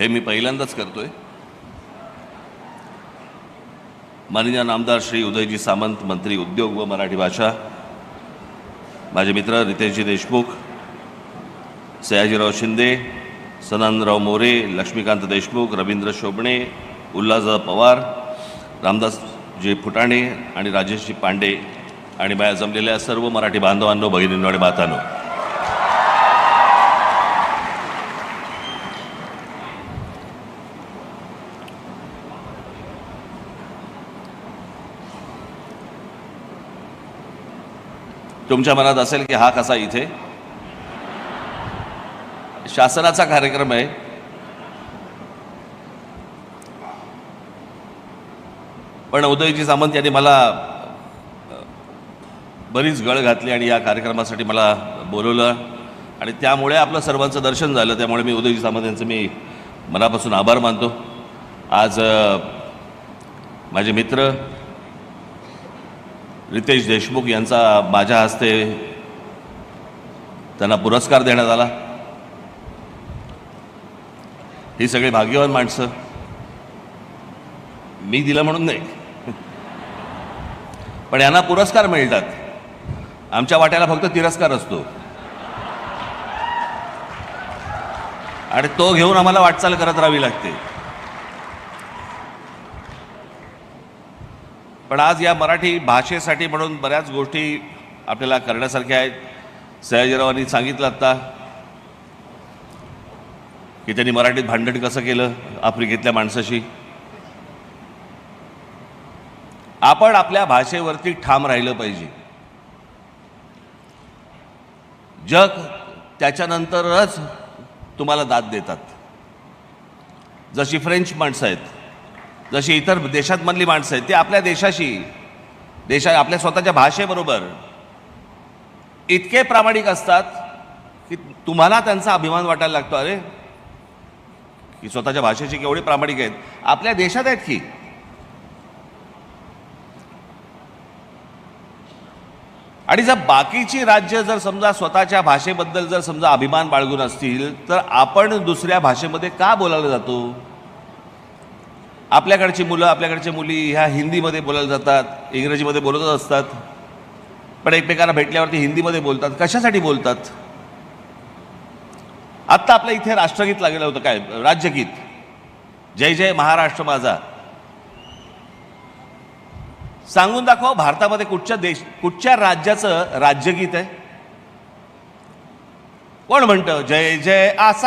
हे मी पहिल्यांदाच करतोय. माननीय नामदार श्री उदयजी सामंत मंत्री उद्योग व मराठी भाषा माझे मित्र रितेशजी देशमुख सयाजीराव शिंदे सदानंदराव मोरे लक्ष्मीकांत देशमुख रवींद्र शोभणे उल्हासदा पवार रामदासजी फुटाणे आणि राजेशजी पांडे आणि बाया जमलेल्या सर्व मराठी बांधवांनो भगिनींनो आणि मातांनो. तुमच्या मनात असेल की हा कसा इथे? शासनाचा कार्यक्रम आहे. पण उदयजी सामंत यांनी मला बरीच गळ घातली आणि या कार्यक्रमासाठी मला बोलवलं. आणि त्यामुळे आपलं सर्वांचं दर्शन झालं. त्यामुळे मी उदयजी सामंत यांचं मी मनापासून आभार मानतो. आज माझे मित्र रितेश देशमुख यांचा माझ्या हस्ते त्यांना पुरस्कार देण्यात आला. ही सगळी भाग्यवान माणसं मी दिलं म्हणून नाही. पण यांना पुरस्कार मिळतात. आमच्या वाट्याला फक्त तिरस्कार असतो. आणि तो घेऊन आम्हाला वाटचाल करत राहावी लागते. पण आज या मराठी भाषेसाठी म्हणून बऱ्याच गोष्टी आपल्याला करण्यासारख्या आहेत. सयाजीरावांनी सांगितलं आत्ता की त्यांनी मराठीत भांडण कसं केलं आफ्रिकेतल्या माणसाशी. आपण आपल्या भाषेवरती ठाम राहिलं पाहिजे. जग त्याच्यानंतरच तुम्हाला दाद देतात. जशी फ्रेंच माणसं आहेत जशी इतर देशांमधली माणसं आहेत ते आपल्या देशाशी देशा आपल्या स्वतःच्या भाषेबरोबर इतके प्रामाणिक असतात की तुम्हाला त्यांचा अभिमान वाटायला लागतो अरे की स्वतःच्या भाषेची केवढी प्रामाणिक आहेत. आपल्या देशात आहेत की? आणि जर बाकीची राज्य जर समजा स्वतःच्या भाषेबद्दल जर समजा अभिमान बाळगून असतील तर आपण दुसऱ्या भाषेमध्ये का बोलायला जातो? आपल्याकडची मुलं आपल्याकडच्या मुली ह्या हिंदीमध्ये बोलायला जातात इंग्रजीमध्ये बोलतच असतात. पण एकमेकांना भेटल्यावरती हिंदीमध्ये बोलतात. कशासाठी बोलतात? आत्ता आपल्या इथे राष्ट्रगीत लागलेलं होतं काय? राज्यगीत. जय जय महाराष्ट्र माझा. सांगून दाखवा भारतामध्ये कुठच्या देश कुठच्या राज्याचं राज्यगीत आहे? कोण म्हणतं? जय जय आसा